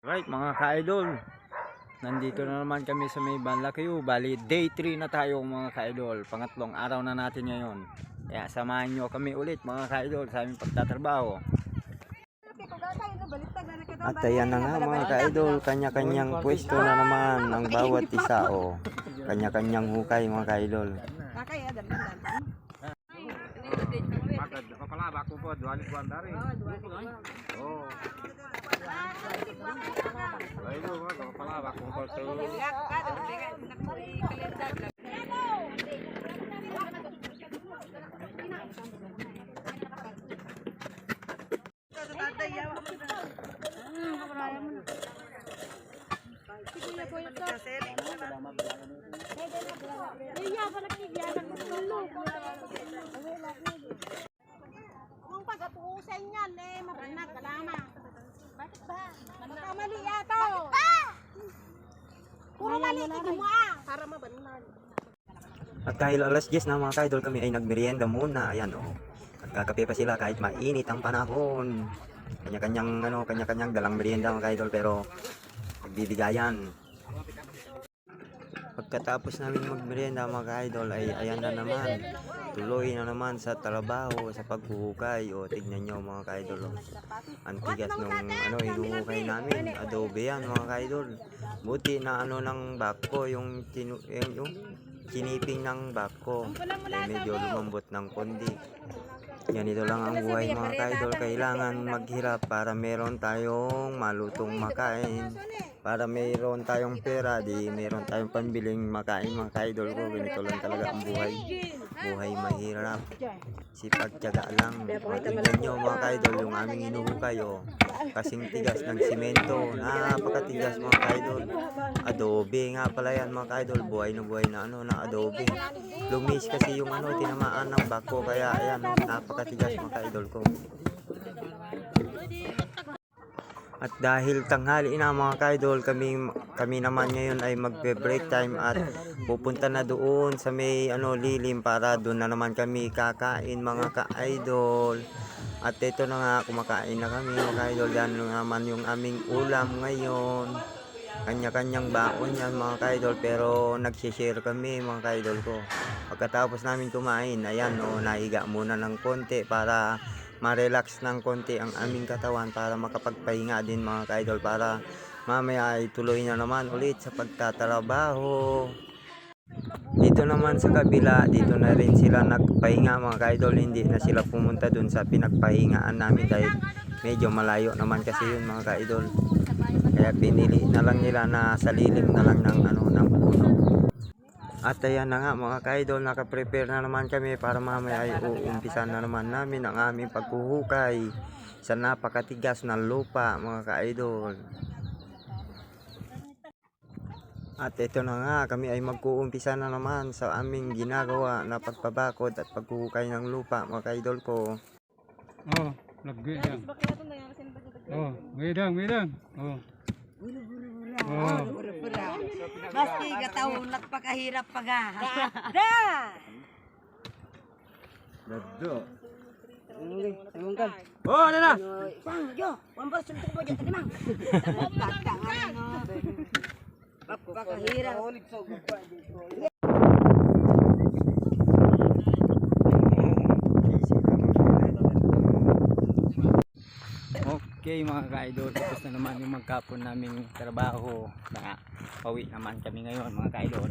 Right mga ka-idol. Nandito na naman kami sa may Banlakyo. Bali day 3 na tayo mga ka-idol. Pangatlong araw na natin ngayon. Kaya samahan nyo kami ulit mga ka-idol sa aming pagtatrabaho. At ayan na nga mga ka-idol, kanya-kanyang pwesto na naman ang bawat isa o. Kanya-kanyang hukay mga ka-idol. Magad ako pala, bako po, duwalit buwan dari. Ayun, ako pala, bako po to. Magkamali yato. Bakit ba? Puro mali, tigil mo ah. Para mabanag. At dahil alas 10 na mga ka-idol kami ay nagmerienda muna. Ayan oh. Nagkakape pa sila kahit mainit ang panahon. Kanya-kanyang ano, kanya-kanyang dalang merienda mga ka-idol pero nagbibigayan. Pagkatapos namin magmerienda mga ka-idol ay ayan na naman. Tuloy na naman sa trabaho, sa paghuhukay. O tignan nyo mga ka-idol. Oh. Ang tigas nung ano, hinuhukay namin. Adobe yan mga ka-idol. Buti na ano ng bako yung, tinu, yung, yung kiniping ng bako. Eh, medyo lumambot ng kondi. Ganito lang ang buhay mga ka-idol. Kailangan maghirap para meron tayong malutong makain. Para meron tayong pera, di meron tayong pambiling makain mga ka-idol ko. Ganito lang talaga ang buhay. Buhay mahirap. Sipag tiyaga lang. Tingnan nyo mga ka-idol yung aming inuhukay. Oh. Kasing tigas ng simento. Napakatigas mga ka-idol. Adobe nga pala yan mga ka-idol. Buhay na buhay na ano na adobe. Lumis kasi yung ano tinamaan ng bako. Kaya ayan oh, napakatigas mga ka-idol ko. At dahil tanghali na mga ka-idol, kami, kami naman ngayon ay magbe-break time at pupunta na doon sa may ano, lilim para doon na naman kami kakain mga ka-idol. At ito na nga, kumakain na kami mga ka-idol. Yan na naman yung aming ulam ngayon. Kanya-kanyang baon yan mga ka-idol pero nagsishare kami mga ka-idol ko. Pagkatapos namin kumain, ayan o, naiga muna ng konti para ma-relax ng konti ang aming katawan para makapagpahinga din mga ka-idol para mamaya ay tuloy na naman ulit sa pagtatrabaho. Dito naman sa kabila, dito na rin sila nagpahinga mga ka-idol, hindi na sila pumunta dun sa pinagpahingaan namin dahil medyo malayo naman kasi yun mga ka-idol. Kaya pinili na lang nila na sa lilim na lang ng ano ng puno. At ayan na nga mga ka-idol, nakaprepare na naman kami para mamaya ay uumpisa na naman namin ang aming paghuhukay sa napakatigas na lupa mga ka-idol. At ito na nga, kami ay mag-uumpisa na naman sa aming ginagawa na pagpabakod at paghuhukay ng lupa mga ka-idol ko. Oh, nagwidang. Oh, widang, widang. Oh. Oh. Maski katawon nagpakahirap paga. Da! Dado. Oh, ano na? Pang, yo, wambas suntok mo dyan, talimang. Bata nga Okay mga ka-idol, tapos na naman yung magkapon naming trabaho. Na pauwi naman kami ngayon mga ka-idol.